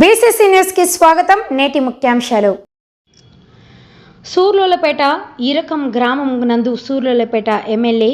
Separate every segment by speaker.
Speaker 1: BCC న్యూస్కి స్వాగతం. నేటి ముఖ్యాంశాలు. సూర్లోలపేట ఈరకం గ్రామం నందు సూర్లోలపేట ఎమ్మెల్యే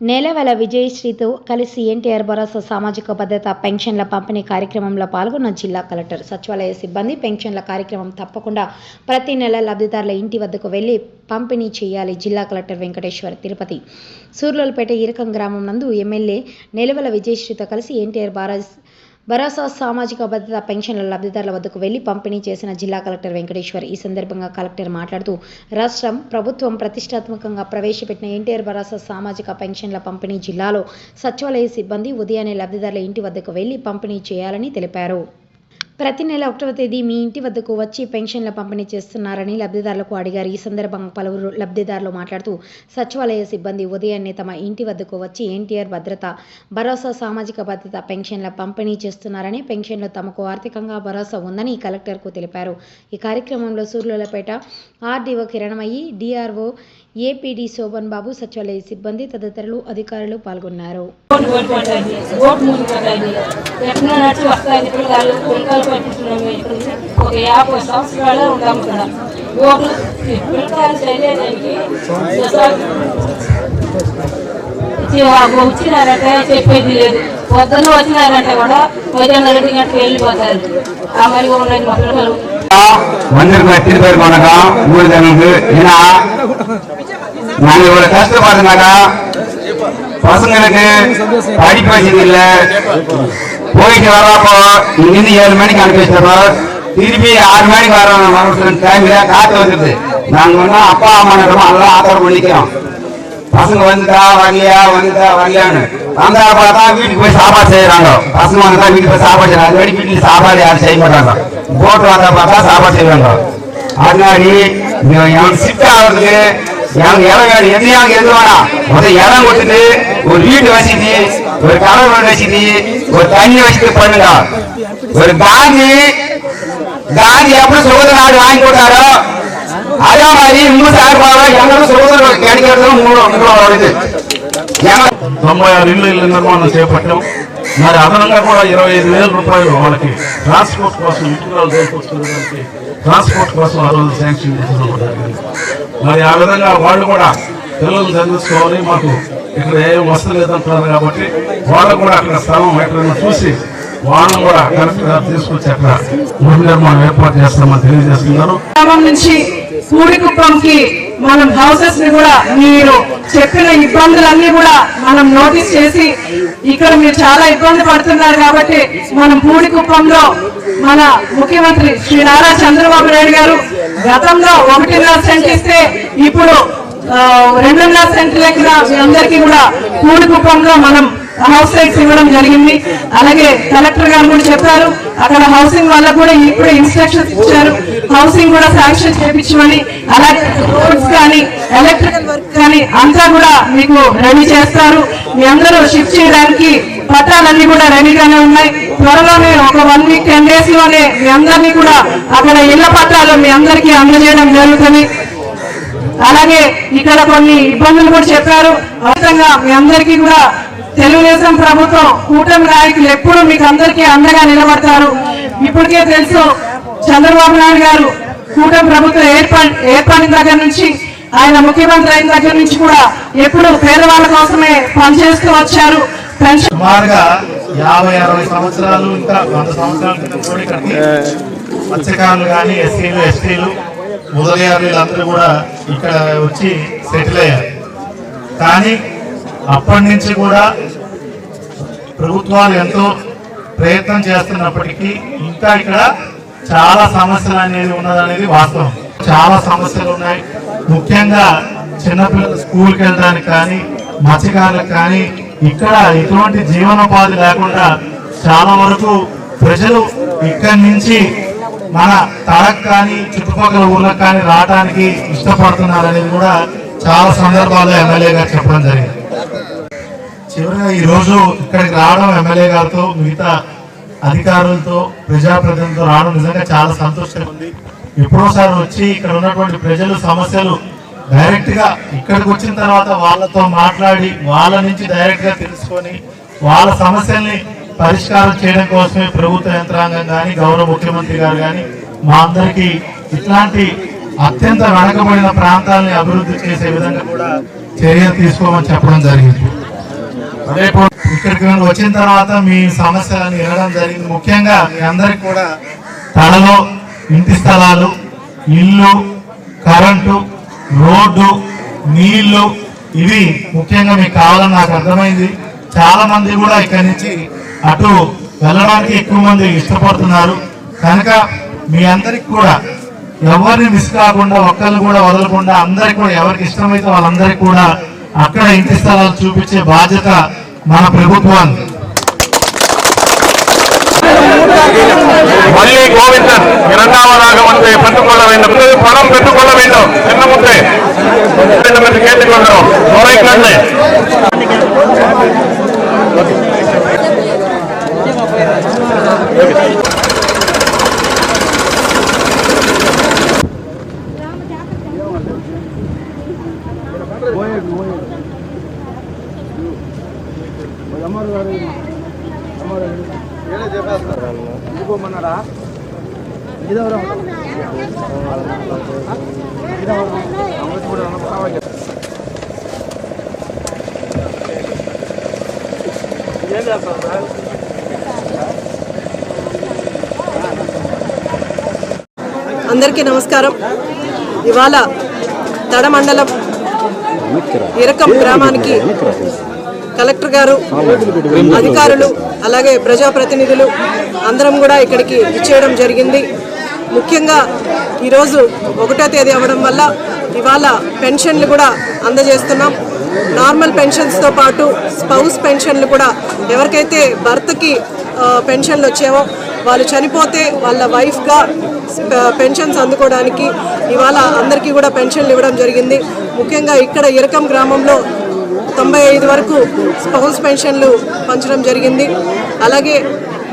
Speaker 1: నేలవెల విజయశ్రీతో కలిసి ఎన్టీఆర్ భరోసా సామాజిక భద్రత పెన్షన్ల పంపిణీ కార్యక్రమంలో పాల్గొన్న జిల్లా కలెక్టర్ సచివాలయ సిబ్బంది పెన్షన్ల కార్యక్రమం తప్పకుండా ప్రతి నెల లబ్ధిదారుల ఇంటి వద్దకు వెళ్ళి పంపిణీ చేయాలి జిల్లా కలెక్టర్ వెంకటేశ్వర తిరుపతి. సూర్లోలపేట ఈరకం గ్రామం నందు ఎమ్మెల్యే నేలవెల విజయశ్రీతో కలిసి ఎన్టీఆర్ భారత్ భరోసా సామాజిక భద్రత పెన్షన్ల లబ్ధిదారుల వద్దకు వెళ్ళి పంపిణీ చేసిన జిల్లా కలెక్టర్ వెంకటేశ్వర్ ఈ సందర్భంగా కలెక్టర్ మాట్లాడుతూ రాష్ట్రం ప్రభుత్వం ప్రతిష్టాత్మకంగా ప్రవేశపెట్టిన ఎన్టీఆర్ భరోసా సామాజిక పెన్షన్ల పంపిణీ జిల్లాలో సచివాలయ సిబ్బంది ఉదయాన్నే లబ్ధిదారుల ఇంటి వద్దకు వెళ్ళి పంపిణీ చేయాలని తెలిపారు. ప్రతి నెల ఒకటవ తేదీ మీ ఇంటి వద్దకు వచ్చి పెన్షన్ల పంపిణీ చేస్తున్నారని లబ్ధిదారులకు అడిగారు. ఈ సందర్భంగా పలువురు లబ్ధిదారులు మాట్లాడుతూ సచివాలయ సిబ్బంది ఉదయాన్నే తమ ఇంటి వద్దకు వచ్చి ఎన్టీఆర్ భద్రత భరోసా సామాజిక భద్రత పెన్షన్ల పంపిణీ చేస్తున్నారని పెన్షన్లు తమకు ఆర్థికంగా భరోసా ఉందని కలెక్టర్కు తెలిపారు. ఈ కార్యక్రమంలో Sullurpeta RDO Kiranmayi DRO APD Shobhan Babu సచివాలయ సిబ్బంది తదితరులు అధికారులు పాల్గొన్నారు.
Speaker 2: వచ్చినారంటే చెప్పేది లేదు. పొద్దున్న వచ్చినారంటే కూడా పదిహేను గంటలకు వెళ్ళిపోతారు. ఆ మరి ఉన్నది మొక్కలు
Speaker 3: வந்திருக்கிற திருப்பேர் வணக்கம் உங்களுக்கு எங்களுக்கு ஏன்னா நாங்க இவ்வளவு கஷ்டப்படுறதுனாக்கா பசங்களுக்கு படிக்க வச்சது இல்ல போயிட்டு வர்றப்போ இங்கிருந்து ஏழு மணிக்கு அனுப்பி வச்சிருக்கோம் திருப்பி ஆறு மணிக்கு வர டைம்ல காத்து வந்துருது நாங்க ஒன்னும் அப்பா அம்மா அதெல்லாம் ஆதரவு பண்ணிக்கிறோம் பசங்க வந்துட்டா வரலையா வந்துட்டா வரலையான்னு வந்தா பார்த்தா வீட்டுக்கு போய் சாப்பாடு செய்யறாங்க பசங்க வந்தா வீட்டுக்கு போய் சாப்பாடு செய்யறாங்க அது வரைக்கும் வீட்டுல சாப்பாடு யாரும் செய்ய மாட்டாங்க. போட்டு வந்தா பார்த்தா சாப்பாடு செய்வாங்க அதனாடி எனக்கு ஷிஃப்ட் ஆகிறதுக்கு எனக்கு இடம் வேணும் எதையாவது எது வேணாம் முதல் இடம் கொடுத்துட்டு ஒரு வீட்டு வசதி ஒரு கடவுள் வசதி ஒரு தண்ணி வசதி பண்ணுங்க. ஒரு காந்தி காந்தி எப்படி சுதந்திர நாடு வாங்கி கொடுத்தாரோ? அதே மாதிரி உங்க சார்பாக
Speaker 4: తొంభై ఆరు ఇళ్ళు ఇళ్ళ నిర్మాణం చేపట్టాం. మరి అదనంగా కూడా ఇరవై ఐదు వేల రూపాయలు వాళ్ళకి ట్రాన్స్పోర్ట్ కోసం ఇటుకలు చేకూర్చుకోవడానికి ట్రాన్స్పోర్ట్ కోసం ఆ రోజు శాంక్షన్ చేసిన మరి ఆ విధంగా వాళ్ళు కూడా పిల్లలు చదివించుకోవాలి. మాకు ఇక్కడ ఏం వస్తలేదంటున్నారు కాబట్టి వాళ్ళు కూడా అక్కడ స్థలం ఎక్కడైనా చూసి వాళ్ళని కూడా కరెక్ట్గా తీసుకొచ్చి అక్కడ గృహ నిర్మాణం ఏర్పాటు చేస్తామని తెలియజేస్తున్నారు.
Speaker 5: నుంచి కూడికుప్పంకి మనం హౌసెస్ని కూడా మీరు చెప్పిన ఇబ్బందులన్నీ కూడా మనం నోటీస్ చేసి ఇక్కడ మీరు చాలా ఇబ్బంది పడుతున్నారు కాబట్టి మనం పూడికుప్పంలో మన ముఖ్యమంత్రి శ్రీ నారా చంద్రబాబు నాయుడు గారు గతంలో ఒకటిన్నర సెంట్ ఇస్తే ఇప్పుడు రెండున్నర సెంట్ లేకుండా మీ అందరికీ కూడా పూడికుప్పంలో మనం హౌస్ సైట్స్ ఇవ్వడం జరిగింది. అలాగే కలెక్టర్ గారు కూడా చెప్పారు అక్కడ హౌసింగ్ వల్ల కూడా ఇప్పుడు ఇన్స్ట్రక్షన్స్ ఇచ్చారు. హౌసింగ్ కూడా శాంక్షన్ చేపించమని అలాగే రోడ్స్ కానీ ఎలక్ట్రికల్ వర్క్ కానీ అంతా కూడా మీకు రెడీ చేస్తారు. మీ అందరూ షిఫ్ట్ చేయడానికి పట్టాలన్నీ కూడా రెడీగానే ఉన్నాయి. త్వరలోనే ఒక వన్ వీక్ టెన్ డేస్లోనే మీ అందరినీ కూడా అక్కడ ఇళ్ళ పట్టాలు మీ అందరికీ అందజేయడం జరుగుతుంది. అలాగే ఇక్కడ కొన్ని ఇబ్బందులు కూడా చెప్పారు. అవసరంగా మీ అందరికీ కూడా తెలుగుదేశం ప్రభుత్వం కూటమి నాయకులు ఎప్పుడు మీకు అందరికీ అండగా నిలబడతారు. ఇప్పటికే తెలుసు చంద్రబాబు నాయుడు గారు కూటమి ప్రభుత్వం ఏర్పడి ఏర్పడిన దగ్గర నుంచి ఆయన ముఖ్యమంత్రి అయిన దగ్గర నుంచి కూడా ఎప్పుడు పేదవాళ్ళ కోసమే పనిచేస్తూ వచ్చారు.
Speaker 4: సుమారుగా యాభై అరవై సంవత్సరాలు ఇంకా వంద సంవత్సరాల క్రితం కూడా ఇక్కడికి మత్స్యకారులు కానీ ఎస్సీలు ఎస్టీలు ఉదయారులు అందరూ కూడా ఇక్కడ వచ్చి సెటిల్ అయ్యారు. కానీ అప్పటి నుంచి కూడా ప్రభుత్వాలు ఎంతో ప్రయత్నం చేస్తున్నప్పటికీ ఇంకా ఇక్కడ చాలా సమస్యలు అనేది ఉన్నదనేది వాస్తవం. చాలా సమస్యలు ఉన్నాయి. ముఖ్యంగా చిన్నపిల్లలు స్కూల్కి వెళ్ళడానికి కానీ మత్స్యకారులకు కానీ ఇక్కడ ఎటువంటి జీవనోపాధి లేకుండా చాలా వరకు ప్రజలు ఇక్కడి నుంచి మన తడక్ కానీ చుట్టుపక్కల ఊర్లకు కానీ రావడానికి ఇష్టపడుతున్నారు అనేది కూడా చాలా సందర్భాల్లో ఎమ్మెల్యే గారు చెప్పడం జరిగింది. చివరిగా ఈ రోజు ఇక్కడికి రావడం ఎమ్మెల్యే గారితో మిగతా అధికారులతో ప్రజాప్రతినిధులతో రావడం నిజంగా చాలా సంతోషంగా ఉంది. ఎప్పుడోసారి వచ్చి ఇక్కడ ఉన్నటువంటి ప్రజలు సమస్యలు డైరెక్ట్గా ఇక్కడికి వచ్చిన తర్వాత వాళ్ళతో మాట్లాడి వాళ్ళ నుంచి డైరెక్ట్గా తెలుసుకొని వాళ్ళ సమస్యల్ని పరిష్కారం చేయడం కోసమే ప్రభుత్వ యంత్రాంగం కానీ గౌరవ ముఖ్యమంత్రి గారు కానీ మా అందరికీ ఇట్లాంటి అత్యంత వెనకబడిన ప్రాంతాలని అభివృద్ధి చేసే విధంగా కూడా చర్యలు తీసుకోమని చెప్పడం జరిగింది. ఇక్కడికి వచ్చిన తర్వాత మీ సమస్యలను వినడం జరిగింది. ముఖ్యంగా మీ అందరికి కూడా తలలో ఇంటి స్థలాలు ఇల్లు కరెంటు రోడ్డు నీళ్ళు ఇవి ముఖ్యంగా మీకు కావాలని నాకు అర్థమైంది. చాలా మంది కూడా ఇక్కడి నుంచి అటు వెళ్ళడానికి ఎక్కువ మంది ఇష్టపడుతున్నారు. కనుక మీ అందరికి కూడా ఎవరిని మిస్ కాకుండా ఒక్కరిని కూడా వదలకుండా అందరికి కూడా ఎవరికి ఇష్టమైతే వాళ్ళందరికీ కూడా అక్కడ ఇంటి స్థలాలు చూపించే బాధ్యత మన ప్రభుత్వాన్ని
Speaker 6: மல்லி கோவிந்தன் இரண்டாவதாக வந்து பெற்றுக்கொள்ள வேண்டும் முதலில் பணம் பெற்றுக்கொள்ள வேண்டும் என்ன முறை வேண்டும் என்று கேட்டுக்கொள்கிறோம் ఇదవరం
Speaker 7: అందరికీ నమస్కారం. ఇవాళ తడ మండలం ఇరకం గ్రామానికి కలెక్టర్ గారు అధికారులు అలాగే ప్రజాప్రతినిధులు అందరం కూడా ఇక్కడికి ఇచ్చేయడం జరిగింది. ముఖ్యంగా ఈరోజు ఒకటో తేదీ అవ్వడం వల్ల ఇవాళ పెన్షన్లు కూడా అందజేస్తున్నాం. నార్మల్ పెన్షన్స్తో పాటు స్పౌస్ పెన్షన్లు కూడా ఎవరికైతే భర్తకి పెన్షన్లు వచ్చేవో వాళ్ళు చనిపోతే వాళ్ళ వైఫ్గా పెన్షన్స్ అందుకోవడానికి ఇవాళ అందరికీ కూడా పెన్షన్లు ఇవ్వడం జరిగింది. ముఖ్యంగా ఇక్కడ ఇరకం గ్రామంలో తొంభై ఐదు వరకు స్పౌన్స్ పెన్షన్లు పంచడం జరిగింది. అలాగే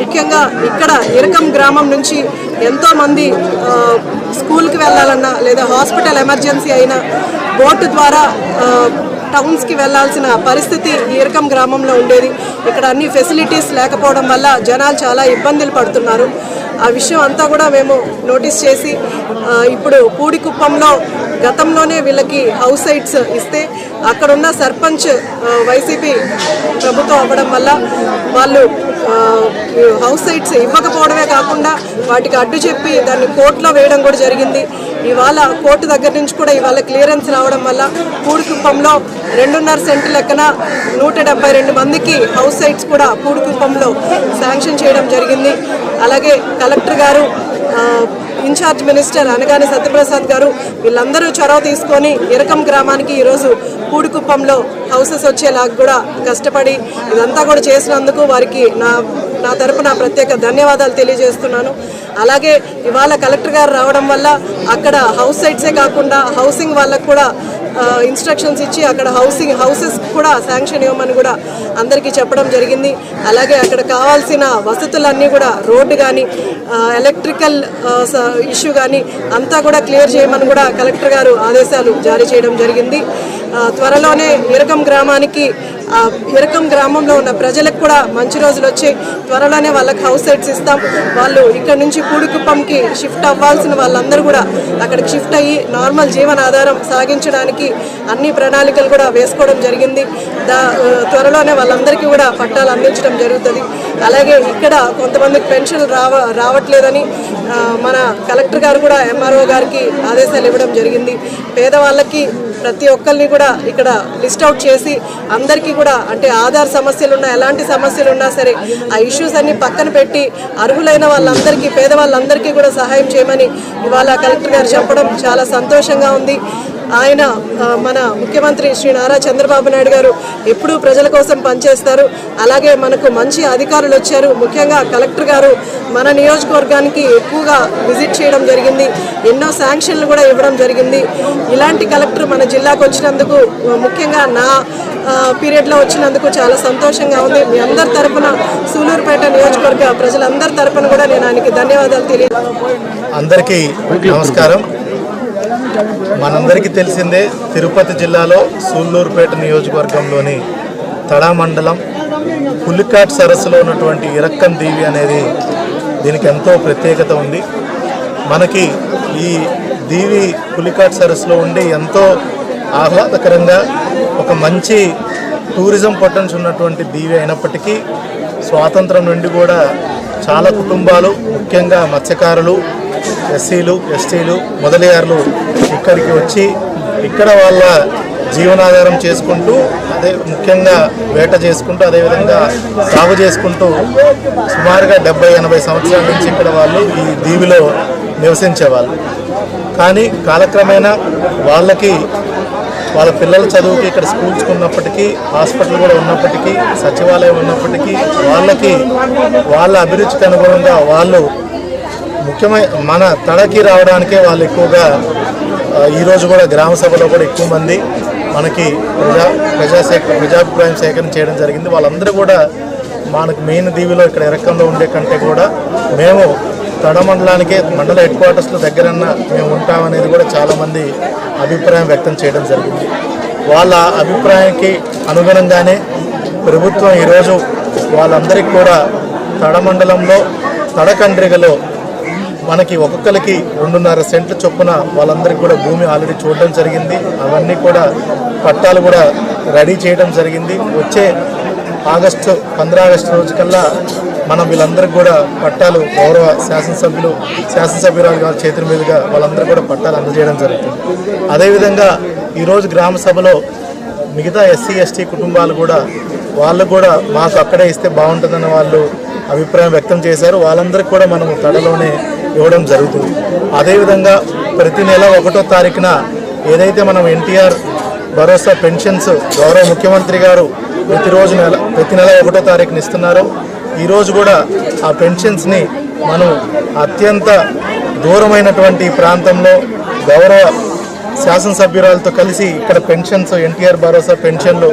Speaker 7: ముఖ్యంగా ఇక్కడ ఇరకం గ్రామం నుంచి ఎంతోమంది స్కూల్కి వెళ్ళాలన్నా లేదా హాస్పిటల్ ఎమర్జెన్సీ అయినా బోటు ద్వారా టౌన్స్కి వెళ్ళాల్సిన పరిస్థితి ఇరకం గ్రామంలో ఉండేది. ఇక్కడ అన్ని ఫెసిలిటీస్ లేకపోవడం వల్ల జనాలు చాలా ఇబ్బందులు పడుతున్నారు. ఆ విషయం అంతా కూడా మేము నోటీస్ చేసి ఇప్పుడు పూడికుప్పంలో గతంలోనే వీళ్ళకి హౌస్ సైట్స్ ఇస్తే అక్కడున్న సర్పంచ్ వైసీపీ ప్రభుత్వం అవ్వడం వల్ల వాళ్ళు హౌస్ సైట్స్ ఇవ్వకపోవడమే కాకుండా వాటికి అడ్డు చెప్పి దాన్ని కోర్టులో వేయడం కూడా జరిగింది. ఇవాళ కోర్టు దగ్గర నుంచి కూడా ఇవాళ క్లియరెన్స్ రావడం వల్ల పూడికుప్పంలో రెండున్నర సెంటు లెక్కన నూట డెబ్బై రెండు మందికి హౌస్ సైట్స్ కూడా పూడికుప్పంలో శాంక్షన్ చేయడం జరిగింది. అలాగే కలెక్టర్ గారు ఇన్ఛార్జ్ మినిస్టర్ అనగానే సత్యప్రసాద్ గారు వీళ్ళందరూ చొరవ తీసుకొని ఇరకం గ్రామానికి ఈరోజు పూడికుప్పంలో హౌసెస్ వచ్చేలాగా కూడా కష్టపడి ఇదంతా కూడా చేసినందుకు వారికి నా నా తరపున ప్రత్యేక ధన్యవాదాలు తెలియజేస్తున్నాను. అలాగే ఇవాళ కలెక్టర్ గారు రావడం వల్ల అక్కడ హౌస్ సైట్సే కాకుండా హౌసింగ్ వాళ్ళకు కూడా ఇన్స్ట్రక్షన్స్ ఇచ్చి అక్కడ హౌసింగ్ హౌసెస్ కూడా శాంక్షన్ ఇవ్వమని కూడా అందరికీ చెప్పడం జరిగింది. అలాగే అక్కడ కావాల్సిన వసతులన్నీ కూడా రోడ్డు కానీ ఎలక్ట్రికల్ ఇష్యూ కానీ అంతా కూడా క్లియర్ చేయమని కూడా కలెక్టర్ గారు ఆదేశాలు జారీ చేయడం జరిగింది. త్వరలోనే ఇరకం గ్రామానికి ఇరకం గ్రామంలో ఉన్న ప్రజలకు కూడా మంచి రోజులు వచ్చి త్వరలోనే వాళ్ళకి హౌస్ సైట్స్ ఇస్తాం. వాళ్ళు ఇక్కడ నుంచి పూడికుప్పంకి షిఫ్ట్ అవ్వాల్సిన వాళ్ళందరూ కూడా అక్కడికి షిఫ్ట్ అయ్యి నార్మల్ జీవనాధారం సాగించడానికి అన్ని ప్రణాళికలు కూడా వేసుకోవడం జరిగింది. దా త్వరలోనే వాళ్ళందరికీ కూడా పట్టాలు అందించడం జరుగుతుంది. అలాగే ఇక్కడ కొంతమందికి పెన్షన్ రావ రావట్లేదని మన కలెక్టర్ గారు కూడా ఎంఆర్ఓ గారికి ఆదేశాలు ఇవ్వడం జరిగింది. పేదవాళ్ళకి ప్రతి ఒక్కరిని కూడా ఇక్కడ లిస్ట్ అవుట్ చేసి అందరికీ కూడా అంటే ఆధార్ సమస్యలు ఉన్నా ఎలాంటి సమస్యలు ఉన్నా సరే ఆ ఇష్యూస్ అన్ని పక్కన పెట్టి అర్హులైన వాళ్ళందరికీ పేదవాళ్ళందరికీ కూడా సహాయం చేయమని ఇవాళ కలెక్టర్ గారు చెప్పడం చాలా సంతోషంగా ఉంది. ఆయన మన ముఖ్యమంత్రి శ్రీ నారా చంద్రబాబు నాయుడు గారు ఎప్పుడూ ప్రజల కోసం పనిచేస్తారు. అలాగే మనకు మంచి అధికారులు వచ్చారు. ముఖ్యంగా కలెక్టర్ గారు మన నియోజకవర్గానికి ఎక్కువగా విజిట్ చేయడం జరిగింది. ఎన్నో శాంక్షన్లు కూడా ఇవ్వడం జరిగింది. ఇలాంటి కలెక్టర్ మన జిల్లాకు వచ్చినందుకు ముఖ్యంగా నా పీరియడ్లో వచ్చినందుకు చాలా సంతోషంగా ఉంది. మీ అందరి తరఫున సూలూరుపేట నియోజకవర్గ ప్రజలందరి తరపున కూడా నేను ఆయనకి ధన్యవాదాలు తెలియ
Speaker 4: అందరికీ నమస్కారం. మనందరికీ తెలిసిందే తిరుపతి జిల్లాలో సూళ్ళూరుపేట నియోజకవర్గంలోని తడా మండలం పులికాట్ సరస్సులో ఉన్నటువంటి ఇరక్కం దీవి అనేది దీనికి ఎంతో ప్రత్యేకత ఉంది. మనకి ఈ దీవి పులికాట్ సరస్సులో ఉండి ఎంతో ఆహ్లాదకరంగా ఒక మంచి టూరిజం పొటెన్స్ ఉన్నటువంటి దీవి అయినప్పటికీ స్వాతంత్రం నుండి కూడా చాలా కుటుంబాలు ముఖ్యంగా మత్స్యకారులు ఎస్సీలు ఎస్టీలు మొదలయ్యారులు ఇక్కడికి వచ్చి ఇక్కడ వాళ్ళ జీవనాధారం చేసుకుంటూ అదే ముఖ్యంగా వేట చేసుకుంటూ అదేవిధంగా సాగు చేసుకుంటూ సుమారుగా డెబ్బై ఎనభై సంవత్సరాల నుంచి ఇక్కడ వాళ్ళు ఈ దీవిలో నివసించేవాళ్ళు. కానీ కాలక్రమేణా వాళ్ళకి వాళ్ళ పిల్లల చదువుకి ఇక్కడ స్కూల్స్ ఉన్నప్పటికీ హాస్పిటల్ కూడా ఉన్నప్పటికీ సచివాలయం ఉన్నప్పటికీ వాళ్ళకి వాళ్ళ అభిరుచికి అనుగుణంగా వాళ్ళు ముఖ్యమైన మన తడకి రావడానికే వాళ్ళు ఎక్కువగా ఈరోజు కూడా గ్రామ సభలో కూడా ఎక్కువ మంది మనకి ప్రజా ప్రజా సేక ప్రజాభిప్రాయం సేకరణ చేయడం జరిగింది. వాళ్ళందరూ కూడా మనకు మెయిన్ దీవిలో ఇక్కడ ఇరక్కంలో ఉండే కంటే కూడా మేము తడ మండలానికే మండల హెడ్ క్వార్టర్స్లో దగ్గరన్న మేము ఉంటామనేది కూడా చాలామంది అభిప్రాయం వ్యక్తం చేయడం జరిగింది. వాళ్ళ అభిప్రాయానికి అనుగుణంగానే ప్రభుత్వం ఈరోజు వాళ్ళందరికీ కూడా తడ మండలంలో తడకండ్రిగలో మనకి ఒక్కొక్కరికి రెండున్నర సెంట్ల చొప్పున వాళ్ళందరికీ కూడా భూమి ఆల్రెడీ చూడడం జరిగింది. అవన్నీ కూడా పట్టాలు కూడా రెడీ చేయడం జరిగింది. వచ్చే ఆగస్టు పంద్రా ఆగస్టు రోజు కల్లా మనం వీళ్ళందరికీ కూడా పట్టాలు గౌరవ శాసనసభ్యులు శాసనసభ్యురాలు గారి చేతుల మీదుగా వాళ్ళందరూ కూడా పట్టాలు అందజేయడం జరుగుతుంది. అదేవిధంగా ఈరోజు గ్రామ సభలో మిగతా ఎస్సీ ఎస్టీ కుటుంబాలు కూడా వాళ్ళు కూడా మాకు అక్కడే ఇస్తే బాగుంటుందని వాళ్ళు అభిప్రాయం వ్యక్తం చేశారు. వాళ్ళందరికీ కూడా మనము తడలోనే ఇవ్వడం జరుగుతుంది. అదేవిధంగా ప్రతి నెల ఒకటో తారీఖున ఏదైతే మనం ఎన్టీఆర్ భరోసా పెన్షన్స్ గౌరవ ముఖ్యమంత్రి గారు ప్రతిరోజు నెల ప్రతి నెల ఒకటో తారీఖున ఇస్తున్నారో ఈరోజు కూడా ఆ పెన్షన్స్ని మనం అత్యంత దూరమైనటువంటి ప్రాంతంలో గౌరవ శాసనసభ్యురాలతో కలిసి ఇక్కడ పెన్షన్స్ ఎన్టీఆర్ భరోసా పెన్షన్లు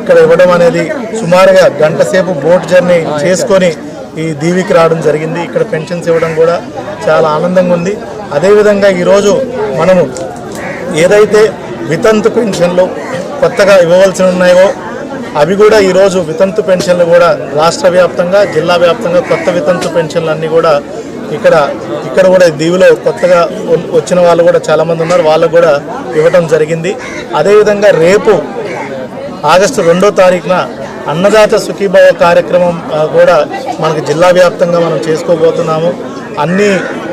Speaker 4: ఇక్కడ ఇవ్వడం అనేది సుమారుగా గంట సేపు బోట్ జర్నీ చేసుకొని ఈ దీవికి రావడం జరిగింది. ఇక్కడ పెన్షన్స్ ఇవ్వడం కూడా చాలా ఆనందంగా ఉంది. అదేవిధంగా ఈరోజు మనము ఏదైతే వితంతు పెన్షన్లు కొత్తగా ఇవ్వవలసి ఉన్నాయో అవి కూడా ఈరోజు వితంతు పెన్షన్లు కూడా రాష్ట్ర వ్యాప్తంగా జిల్లా వ్యాప్తంగా కొత్త వితంతు పెన్షన్లు అన్నీ కూడా ఇక్కడ ఇక్కడ కూడా దీవిలో కొత్తగా వచ్చిన వాళ్ళు కూడా చాలామంది ఉన్నారు. వాళ్ళకు కూడా ఇవ్వటం జరిగింది. అదేవిధంగా రేపు ఆగస్టు రెండో తారీఖున అన్నదాత సుఖీభావ కార్యక్రమం కూడా మనకు జిల్లా వ్యాప్తంగా మనం చేసుకోబోతున్నాము. అన్ని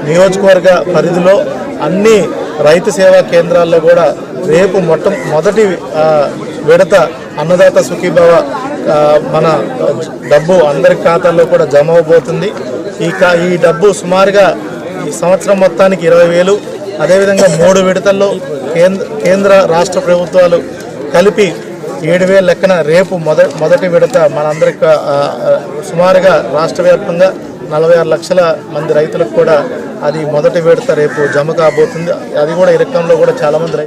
Speaker 4: నియోజకవర్గ పరిధిలో అన్ని రైతు సేవా కేంద్రాల్లో కూడా రేపు మొట్ట మొదటి విడత అన్నదాత సుఖీభావ మన డబ్బు అందరి ఖాతాల్లో కూడా జమ అవబోతుంది. ఈ కా ఈ డబ్బు సుమారుగా ఈ సంవత్సరం మొత్తానికి ఇరవై వేలు. అదేవిధంగా మూడు విడతల్లో కేంద్ర కేంద్ర రాష్ట్ర ప్రభుత్వాలు కలిపి ఏడు వేల లెక్కన రేపు మొద మొదటి విడత మనందరికి సుమారుగా రాష్ట్ర వ్యాప్తంగా నలభై ఆరు లక్షల మంది రైతులకు కూడా అది మొదటి విడత రేపు జమ కాబోతుంది. అది కూడా ఈ రకంలో కూడా చాలామంది